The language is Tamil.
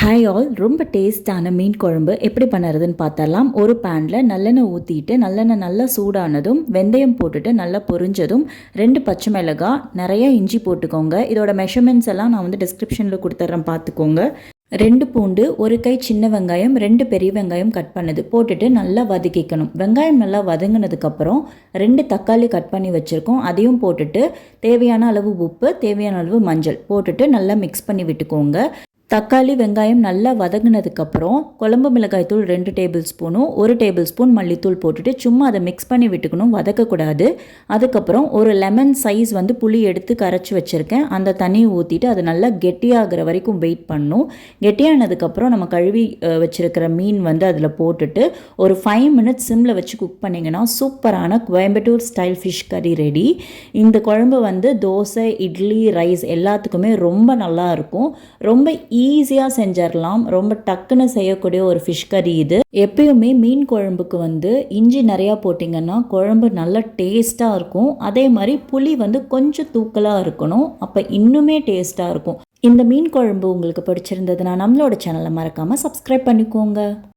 ஹாய் ஆல் ரொம்ப டேஸ்டான மீன் குழம்பு எப்படி பண்ணுறதுன்னு பார்த்தரலாம் ஒரு பேனில் நல்லெண்ணெய் ஊற்றிட்டு நல்லெண்ணெய் நல்லா சூடானதும் வெந்தயம் போட்டுட்டு நல்லா பொரிஞ்சதும் ரெண்டு பச்சை மிளகாய் நிறைய இஞ்சி போட்டுக்கோங்க. இதோட மெஷர்மெண்ட்ஸ் எல்லாம் நான் வந்து டிஸ்கிரிப்ஷனில் கொடுத்துட்றேன் பார்த்துக்கோங்க. ரெண்டு பூண்டு ஒரு கை சின்ன வெங்காயம் ரெண்டு பெரிய வெங்காயம் கட் பண்ணது. போட்டுட்டு நல்லா வதக்கிக்கணும். வெங்காயம் நல்லா வதங்கினதுக்கப்புறம் ரெண்டு தக்காளி கட் பண்ணி வச்சுருக்கோம். அதையும் போட்டுட்டு தேவையான அளவு உப்பு தேவையான அளவு மஞ்சள் போட்டுட்டு நல்லா மிக்ஸ் பண்ணி விட்டுக்கோங்க. தக்காளி வெங்காயம் நல்லா வதங்கினதுக்கப்புறம் குழம்பு மிளகாய் தூள் ரெண்டு டேபிள் ஸ்பூனும் ஒரு டேபிள் ஸ்பூன் மல்லித்தூள் போட்டுட்டு சும்மா அதை மிக்ஸ் பண்ணி விட்டுக்கணும் வதக்கக்கூடாது. அதுக்கப்புறம் ஒரு லெமன் சைஸ் வந்து புளி எடுத்து கரைச்சி வச்சுருக்கேன். அந்த தண்ணியை ஊற்றிட்டு அது நல்லா கெட்டியாகிற வரைக்கும் வெயிட் பண்ணும் கெட்டியானதுக்கப்புறம் நம்ம கழுவி வச்சுருக்கிற மீன் வந்து அதில் போட்டுட்டு ஒரு ஃபைவ் மினிட்ஸ் சிம்மில் வச்சு குக் பண்ணிங்கன்னா சூப்பரான Coimbatore style fish curry ready இந்த குழம்பு வந்து தோசை இட்லி ரைஸ் எல்லாத்துக்குமே ரொம்ப நல்லா இருக்கும். ரொம்ப ஈஸியாக செஞ்சிடலாம் ரொம்ப டக்குன்னு செய்யக்கூடிய ஒரு ஃபிஷ் கறி இது. எப்பயுமே மீன் குழம்புக்கு வந்து இஞ்சி நிறையா போட்டிங்கன்னா குழம்பு நல்லா டேஸ்ட்டாக இருக்கும். அதே மாதிரி புளி வந்து கொஞ்சம் தூக்கலாக இருக்கணும். அப்போ இன்னுமே டேஸ்ட்டாக இருக்கும். இந்த மீன் குழம்பு உங்களுக்கு பிடிச்சிருந்ததுன்னா நம்மளோட சேனலை மறக்காமல் சப்ஸ்கிரைப் பண்ணிக்கோங்க.